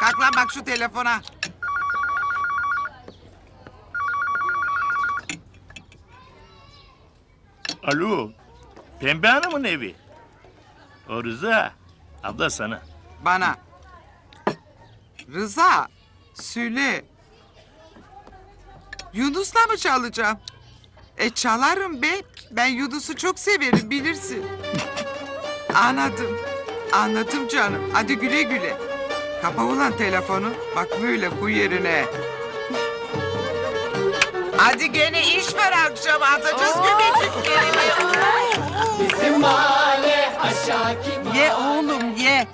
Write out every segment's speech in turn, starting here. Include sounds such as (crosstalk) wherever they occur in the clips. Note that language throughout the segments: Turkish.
Kalk lan bak şu telefona. Alo. Pembe Hanım'ın evi. O Rıza. Abla sana. Bana. Rıza. Söyle. Yunus'la mı çalacağım? E çalarım be. Ben Yunus'u çok severim bilirsin. Anladım. Anladım canım. Hadi güle güle. Kapa ulan telefonu. Bak böyle koy yerine. Hadi gene iş var akşam atacağız göbekliklerini. Ye oğlum ye.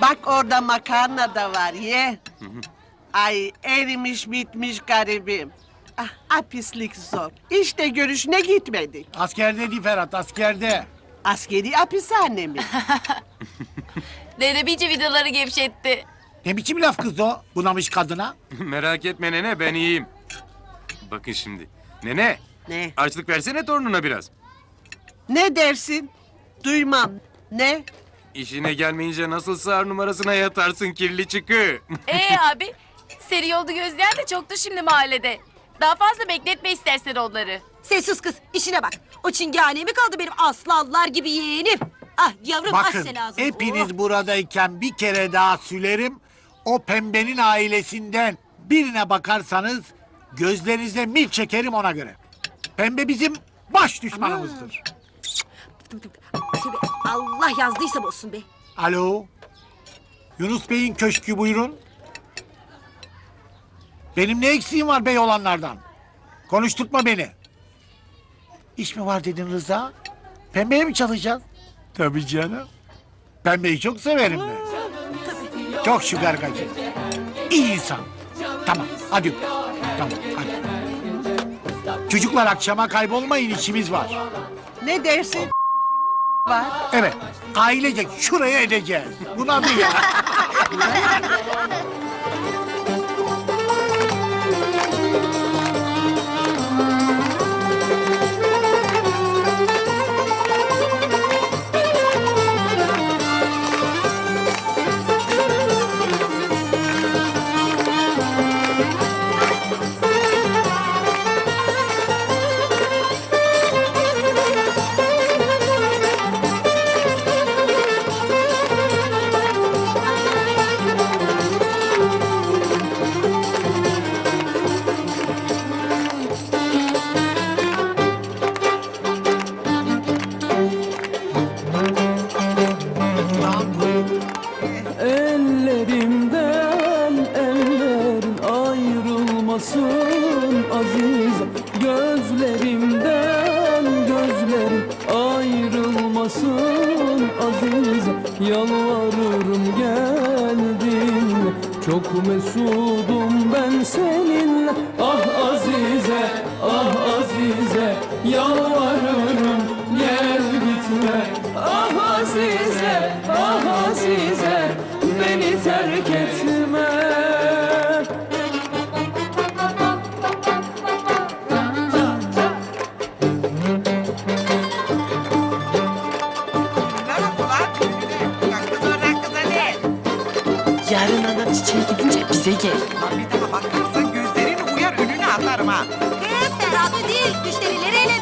Bak orada makarna da var ye. Ay erimiş bitmiş garibim. Ah, ah pislik zor. İşte görüşüne gitmedik. Askerde değil Ferhat askerde. Askeri hapishane mi? (laughs) Dede bici vidaları gevşetti. Ne biçim laf kız o bunamış kadına? (laughs) Merak etme nene ben iyiyim. Bakın şimdi. Nene ne? açlık versene torununa biraz. Ne dersin? Duymam. Ne? İşine gelmeyince nasıl sığar numarasına yatarsın kirli çıkı. (laughs) Ee abi, seri yolda gözleyen de çoktu şimdi mahallede. Daha fazla bekletme istersen onları. Sessiz kız işine bak. O çingene mi kaldı benim aslanlar gibi yeğenim? Ah yavrum Bakın aç lazım. Oh. hepiniz buradayken bir kere daha sülerim. O pembenin ailesinden birine bakarsanız gözlerinize mil çekerim ona göre. Pembe bizim baş düşmanımızdır. Tövbe, Allah yazdıysa olsun be. Alo. Yunus Bey'in köşkü buyurun. Benim ne eksiğim var bey olanlardan? Konuşturtma beni. İş mi var dedin Rıza? Pembeye mi çalışacağız? Tabii canım. Pembeyi çok severim ben. Çok şugar gacı. İyi insan. Tamam hadi. öp. Tamam hadi. Çocuklar akşama kaybolmayın işimiz var. Ne dersin? (laughs) Var. Evet ailecek şuraya edeceğiz. Buna bir ya. (laughs) ayrılmasın aziz Gözlerimden gözlerin ayrılmasın aziz. Yalvarırım geldin çok mesudum ben seninle. Ah azize ah azize yalvarırım gel gitme. Ah azize ah azize beni terk etme Çiçeğe gidince bize gel. Lan bir daha bakarsan gözlerini uyar önüne atarım ha. Hep beraber değil müşterileri eğlendirecek.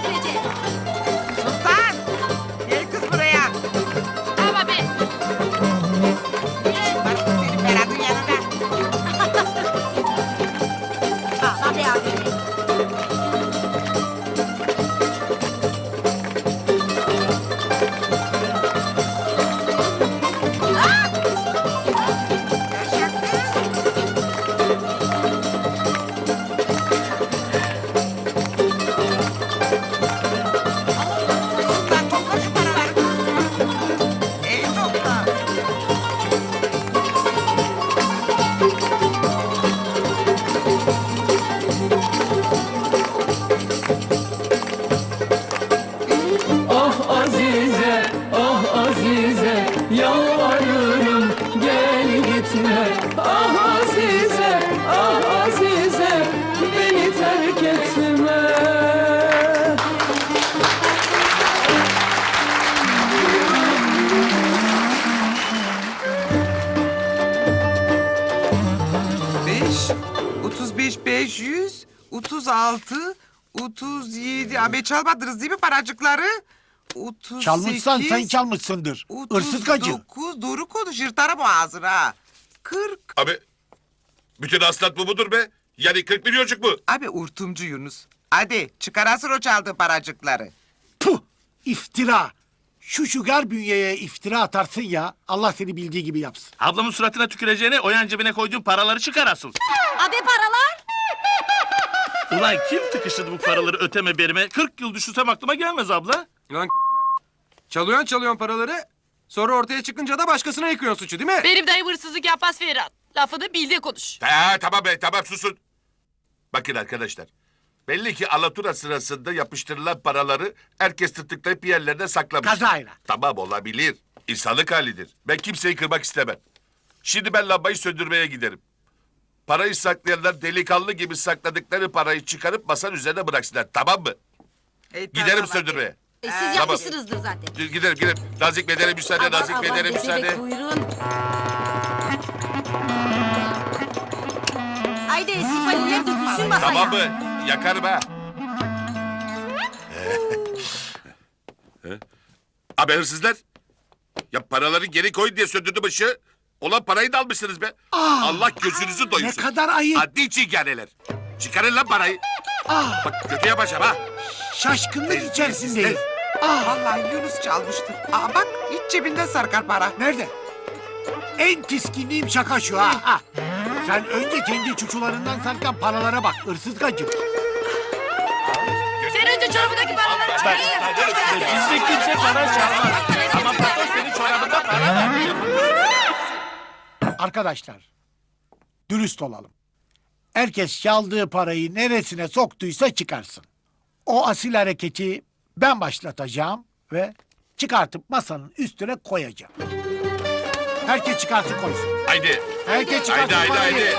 36, 37. Abi çalmadınız değil mi paracıkları? 38. Çalmışsan sen çalmışsındır. Hırsız gacı. 39. Doğru konuş yırtarım o ağzını ha. 40. Abi bütün hasılat bu mudur be? Yani 40 milyoncuk mu? Abi urtumcu Yunus. Hadi çıkarasın o çaldığı paracıkları. Puh! İftira. Şu şugar bünyeye iftira atarsın ya. Allah seni bildiği gibi yapsın. Ablamın suratına tüküreceğine o yan cebine koyduğun paraları çıkar asıl. Abi paralar. Ulan kim tıkıştırdı bu paraları öteme berime? 40 yıl düşünsem aklıma gelmez abla. Lan çalıyorsun çalıyorsun paraları. Sonra ortaya çıkınca da başkasına yıkıyorsun suçu değil mi? Benim dayım hırsızlık yapmaz Ferhat. Lafını bildiği konuş. Ha, tamam be tamam susun. Bakın arkadaşlar. Belli ki alatura sırasında yapıştırılan paraları herkes tırtıklayıp bir yerlerine saklamış. Kazayla. Tamam olabilir. İnsanlık halidir. Ben kimseyi kırmak istemem. Şimdi ben lambayı söndürmeye giderim. Parayı saklayanlar delikanlı gibi sakladıkları parayı çıkarıp masanın üzerine bıraksınlar. Tamam mı? E, Giderim söndürmeye. E, siz Tamam. yapmışsınızdır zaten. Giderim giderim. Nazik Bey'lere müsaade, Aman, Nazik aman, Bey'lere ne müsaade. Buyurun. Haydi sipariler dökülsün masaya. Tamam mı? Yakarım ha. (laughs) Abi hırsızlar. Ya paraları geri koyun diye söndürdüm ışığı. Olan parayı da almışsınız be. Allah gözünüzü Ne doyursun. kadar ayıp. Adli çinganeler. Çıkarın lan parayı. Ah, Bak kötüye başam ha. şaşkınlık içerisindeyim. Ah, Vallahi Yunus çalmıştır. Aa bak iç cebinde sarkar para. nerede? En tiskinliğim şaka şu ha. ha. Sen önce kendi çuçularından sarkan paralara bak. Hırsız gacı. Sen önce çorabındaki paraları çıkar. Bizde kimse para çalmaz. Ama patron senin Arkadaşlar, dürüst olalım. Herkes çaldığı parayı neresine soktuysa çıkarsın. O asil hareketi ben başlatacağım ve çıkartıp masanın üstüne koyacağım. Herkes çıkarsın koysun. Haydi. Herkes çıkarsın Haydi haydi parayı. haydi.